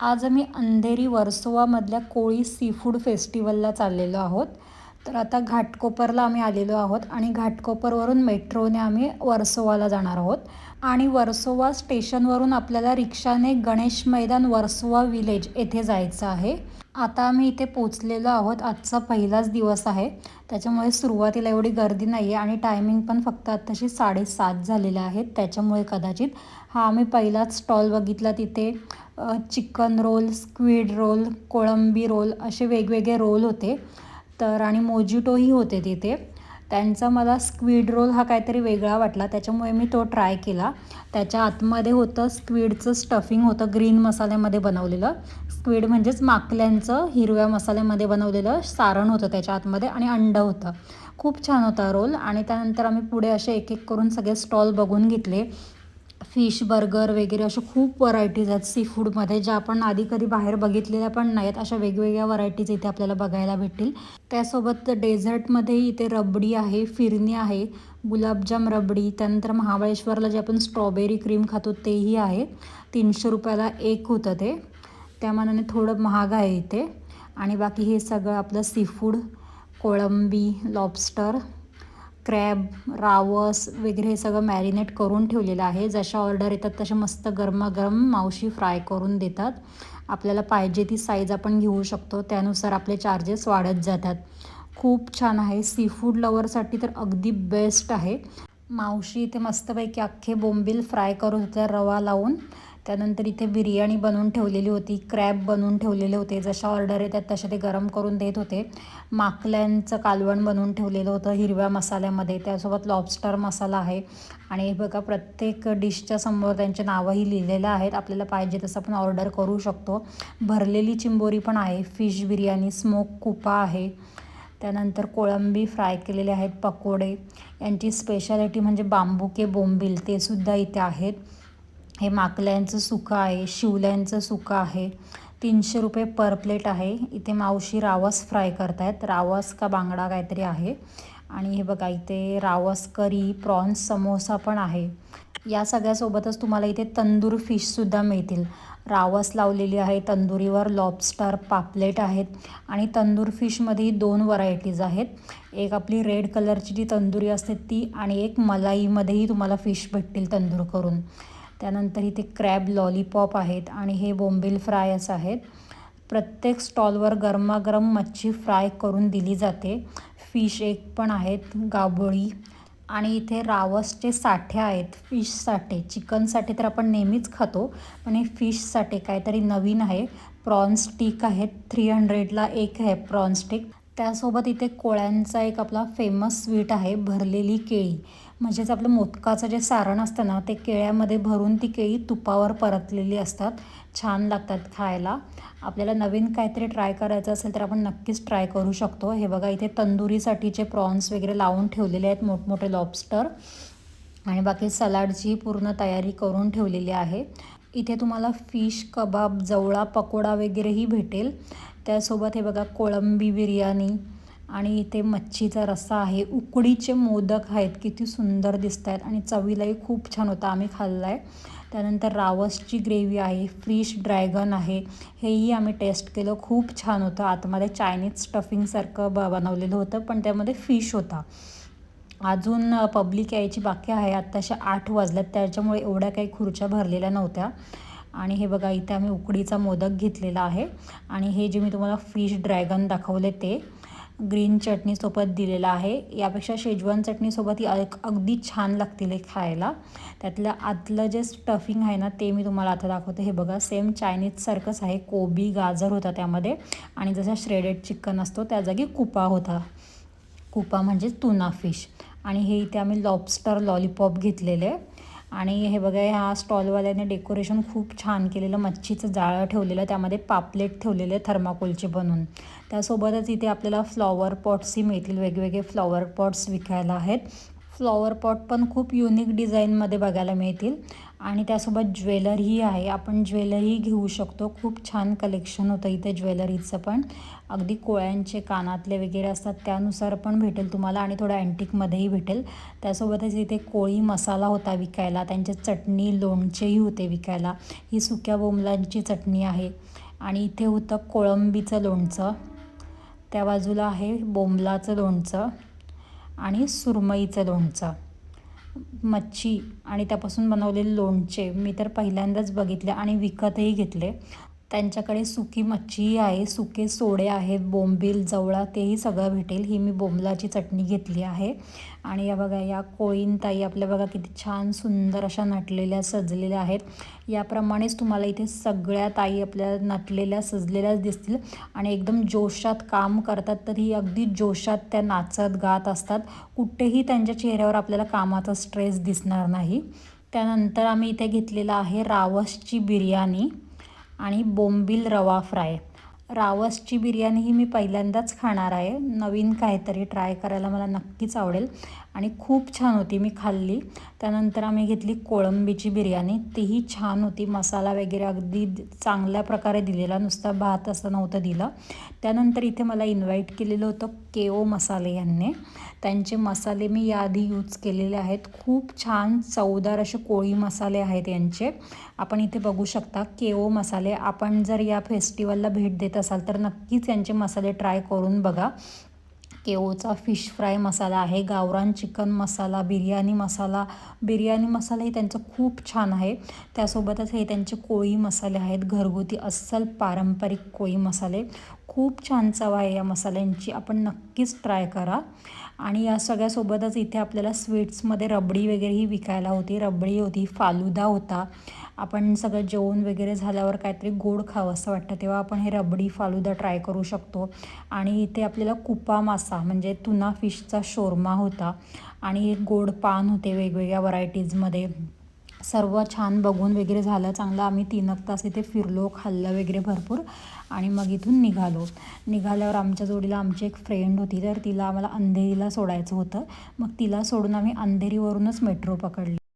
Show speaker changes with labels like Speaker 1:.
Speaker 1: आज आम्ही अंधेरी वर्सोवामधल्या कोळी सी फूड फेस्टिवलला चाललेलो आहोत. तर आता घाटकोपरला आम्ही आलेलो आहोत आणि घाटकोपरवरून मेट्रोने आम्ही वर्सोवाला जाणार आहोत. आणि वर्सोवा स्टेशनवरून आपल्याला रिक्षाने गणेश मैदान वर्सोवा विलेज येथे जायचं आहे. आता आम्ही इथे पोचलेलो आहोत. आजचा पहिलाच दिवस आहे. त्याच्यामुळे सुरुवातीला एवढी गर्दी नाही आहे आणि टायमिंग पण फक्त आत्ताशी साडेसात झालेले आहेत. त्याच्यामुळे कदाचित हा आम्ही पहिलाच स्टॉल बघितला तिथे. चिकन रोल स्क्विड रोल कोळंबी रोल असे वेगवेगळे रोल होते. तर आणि मोजिटोही होते तिथे. त्यांचा मला स्क्विड रोल हा काहीतरी वेगळा वाटला. त्याच्यामुळे मी तो ट्राय केला. त्याच्या आतमध्ये होतं स्क्विडचं स्टफिंग होतं ग्रीन मसाल्यामध्ये बनवलेलं. स्क्विड म्हणजेच माकल्यांचं हिरव्या मसाल्यामध्ये बनवलेलं सारण होतं त्याच्या आतमध्ये आणि अंड होतं. खूप छान होता रोल. आणि त्यानंतर आम्ही पुढे असे एक एक करून सगळे स्टॉल बघून घेतले. फिश बर्गर वगैरे अशा खूप व्हरायटीज आहेत सी फूडमध्ये ज्या आपण आधी कधी बाहेर बघितलेल्या पण नाहीत अशा वेगवेगळ्या व्हरायटीज इथे आपल्याला बघायला भेटतील. त्यासोबत डेझर्टमध्येही इथे रबडी आहे फिरणी आहे गुलाबजाम रबडी त्यानंतर महाबळेश्वरला जे आपण स्ट्रॉबेरी क्रीम खातो तेही आहे. तीनशे रुपयाला एक होतं ते. त्यामानाने थोडं महाग आहे इथे. आणि बाकी हे सगळं आपलं सी फूड कोळंबी लॉबस्टर क्रॅब रावस वगैरे हे सगळं मॅरिनेट करून ठेवलेलं आहे. जशा ऑर्डर येतात तशा मस्त गरमागरम मावशी फ्राय करून देतात. आपल्याला पाहिजे ती साईज आपण घेऊ शकतो. त्यानुसार आपले चार्जेस वाढत जातात. खूप छान आहे. सी फूड लवरसाठी तर अगदी बेस्ट आहे. मावशी इथे मस्तपैकी अख्खे बोंबील फ्राय करून होत्या रवा लावून. त्यानंतर इथे बिर्याणी बनवून ठेवलेली होती क्रॅब बनवून ठेवलेले होते. जशा ऑर्डर येतात तसे ते गरम करून देत होते. माकल्यांचं कालवण बनवून ठेवलेलं होतं हिरव्या मसाल्यामध्ये. त्यासोबत लॉबस्टर मसाला आहे. आणि बघा प्रत्येक डिशच्या समोर त्यांचे नावंही लिहिलेलं आहेत. आपल्याला पाहिजे तसं आपण ऑर्डर करू शकतो. भरलेली चिंबोरी पण आहे. फिश बिर्याणी स्मोक कुपा आहे. त्यानंतर कोळंबी फ्राय केलेले आहेत पकोडे. यांची स्पेशालिटी म्हणजे बांबुके बोंबील ते सुद्धा इथे आहेत. हे माकल्यांचं सुका आहे शिवल्यांचं सुका आहे. तीनशे रुपये पर प्लेट आहे. इथे मावशी रावस फ्राय करतायत. रावस का बांगडा काहीतरी आहे. आणि हे बघा इथे रावस करी प्रॉन्स समोसा पण आहे. या सगळ्यासोबतच तुम्हाला इथे तंदूर फिशसुद्धा मिळतील. रावस लावलेली आहे तंदुरीवर लॉबस्टर पापलेट आहेत. आणि तंदूर फिशमध्येही दोन व्हरायटीज आहेत. एक आपली रेड कलरची जी तंदुरी असते ती आणि एक मलाईमध्येही तुम्हाला फिश भेटतील तंदूर करून. त्यानंतर इथे क्रॅब लॉलीपॉप आहेत आणि हे बोंबिल फ्रायस आहेत. प्रत्येक स्टॉलवर गरमागरम मच्छी फ्राय करून दिली जाते. फिश एक पण आहेत गाबोळी आणि इथे रावसचे साठे आहेत. फिश साठे चिकन साठे तर आपण नेहमीच खातो पण हे फिश साठे काहीतरी नवीन आहे. प्रॉन्स स्टिक आहेत थ्री हंड्रेडला एक आहे प्रॉन्स स्टिक त्यासोबत इथे कोळ्यांचा एक आपला फेमस स्वीट आहे भरलेली केळी. म्हणजेच आपलं मोदकाचं जे सारण असतं ना ते केळ्यामध्ये भरून ती केळी तुपावर परतलेली असतात. छान लागतात खायला. आपल्याला नवीन काहीतरी ट्राय करायचं असेल तर आपण नक्कीच ट्राय करू शकतो. हे बघा इथे तंदुरीसाठीचे प्रॉन्स वगैरे लावून ठेवलेले आहेत मोठमोठे लॉबस्टर आणि बाकी सलाडची पूर्ण तयारी करून ठेवलेली आहे. इथे तुम्हाला फिश कबाब जवळा पकोडा वगैरेही भेटेल. त्यासोबत हे बघा कोळंबी बिर्याणी आणि इथे मच्छीचा रस्सा आहे. उकडीचे मोदक आहेत. किती सुंदर दिसत आहेत आणि चवीलाही खूप छान होता. आम्ही खाल्ला आहे त्यानंतर रावसची ग्रेव्ही आहे. फिश ड्रॅगन आहे. हेही आम्ही टेस्ट केलं. खूप छान होतं. आतमध्ये चायनीज स्टफिंगसारखं ब बनवलेलं होतं पण त्यामध्ये फिश होता. अजून पब्लिक यायची बाकी आहे. आत्ताशा आठ वाजल्यात त्याच्यामुळे एवढ्या काही खुर्च्या भरलेल्या नव्हत्या. आणि हे बघा इथे आम्ही उकडीचा मोदक घेतलेला आहे. आणि हे जे मी तुम्हाला फिश ड्रॅगन दाखवले ते ग्रीन चटणीसोबत दिलेला आहे. यापेक्षा शेजवान चटणीसोबत ही अगदी छान लागतील हे खायला. त्यातलं आतलं जे स्टफिंग आहे ना ते मी तुम्हाला आता दाखवते. हे बघा सेम चायनीजसारखंच आहे. कोबी गाजर होता त्यामध्ये. आणि जसा श्रेडेड चिकन असतो त्या जागी कुपा होता. कुपा म्हणजे तुना फिश आणि हे इथे आम्ही लॉबस्टर लॉलीपॉप घेतलेले. आणि हे बघा ह्या स्टॉलवाल्याने डेकोरेशन खूप छान केलेलं मच्छीचं जाळं ठेवलेलं त्यामध्ये पापलेट ठेवलेले थर्माकोलचे बनवून. त्यासोबतच इथे आपल्याला फ्लॉवर पॉट्सही मिळतील वेगवेगळे फ्लॉवर पॉट्स विकायला आहेत. फ्लॉवर पॉट पण खूप युनिक डिझाईनमध्ये बघायला मिळतील. आणि त्यासोबत ज्वेलरीही आहे. आपण ज्वेलरी घेऊ शकतो. खूप छान कलेक्शन होतं इथे ज्वेलरीचं पण. अगदी कोळ्यांचे कानातले वगैरे असतात त्यानुसार पण भेटेल तुम्हाला आणि थोडं अँटिकमध्येही भेटेल. त्यासोबतच इथे कोळी मसाला होता विकायला. त्यांचे चटणी लोणचेही होते विकायला. ही सुक्या बोंबलांची चटणी आहे. आणि इथे होतं कोळंबीचं लोणचं. त्या बाजूला आहे बोंबलाचं लोणचं आणि सुरमईचं लोणचं. मच्छी आणि त्यापासून बनवलेले लोणचे मी तर पहिल्यांदाच बघितले आणि विकतही घेतले. त्यांच्याकडे सुकी मच्छीही आहे सुके सोडे आहेत बोंबील जवळा तेही सगळं भेटेल. ही मी बोंबलाची चटणी घेतली आहे. आणि या बघा या कोळीन ताई आपल्या बघा किती छान सुंदर अशा नटलेल्या सजलेल्या आहेत. याप्रमाणेच तुम्हाला इथे सगळ्या ताई आपल्या नटलेल्या सजलेल्याच दिसतील. आणि एकदम जोशात काम करतात तर ही अगदी जोशात त्या नाचत गात असतात. कुठेही त्यांच्या चेहऱ्यावर आपल्याला कामाचा स्ट्रेस दिसणार नाही. त्यानंतर आम्ही इथे घेतलेला आहे रावसची बिर्याणी. आणि बोंबील रवा फ्राय. रावसची बिर्याणी ही मी पहिल्यांदाच खाणार आहे. नवीन काहीतरी ट्राय करायला मला नक्कीच आवडेल. आणि खूप छान होती मी खाल्ली. त्यानंतर आम्ही घेतली कोळंबीची बिर्याणी. तीही छान होती. मसाला वगैरे अगदी चांगल्या प्रकारे दिलेला. नुसता भात असं नव्हतं दिलं. त्यानंतर इथे मला इन्व्हाइट केलेलं होतं केओ मसाले यांनी. त्यांचे मसाले मी याआधी यूज केलेले आहेत. खूप छान चवदार असे कोळी मसाले आहेत यांचे. आपण इथे बघू शकता केओ मसाले. आपण जर या फेस्टिवलला भेट देत असाल तर नक्कीच यांचे मसाले ट्राय करून बघा. केओचा फिश फ्राय मसाला आहे गावरान चिकन मसाला बिर्याणी मसाला. बिर्याणी मसालाही त्यांचं खूप छान आहे. त्यासोबतच हे त्यांचे कोळी मसाले आहेत घरगुती अस्सल पारंपरिक कोळी मसाले. खूप छान चव आहे या मसाल्यांची आपण नक्कीच ट्राय करा. आणि या सगळ्यासोबतच इथे आपल्याला स्वीट्समध्ये रबडी वगैरेही विकायला होती. रबडी होती फालुदा होता. आपण सगळं जेवण वगैरे झाल्यावर काहीतरी गोड खावं असं वाटतं तेव्हा आपण हे रबडी फालुदा ट्राय करू शकतो. आणि इथे आपल्याला कुपा मासा म्हणजे तुना फिशचा शोरमा होता आणि गोड पान होते वेगवेगळ्या व्हरायटीजमध्ये. सर्व छान बघून वगैरे झालं चांगलं आम्ही तीन एक तास इथे फिरलो खाल्लं वगैरे भरपूर आणि मग इथून निघालो. निघाल्यावर आमच्या जोडीला आमची एक फ्रेंड होती तर तिला आम्हाला अंधेरीला सोडायचं होतं. मग तिला सोडून आम्ही अंधेरीवरूनच मेट्रो पकडली.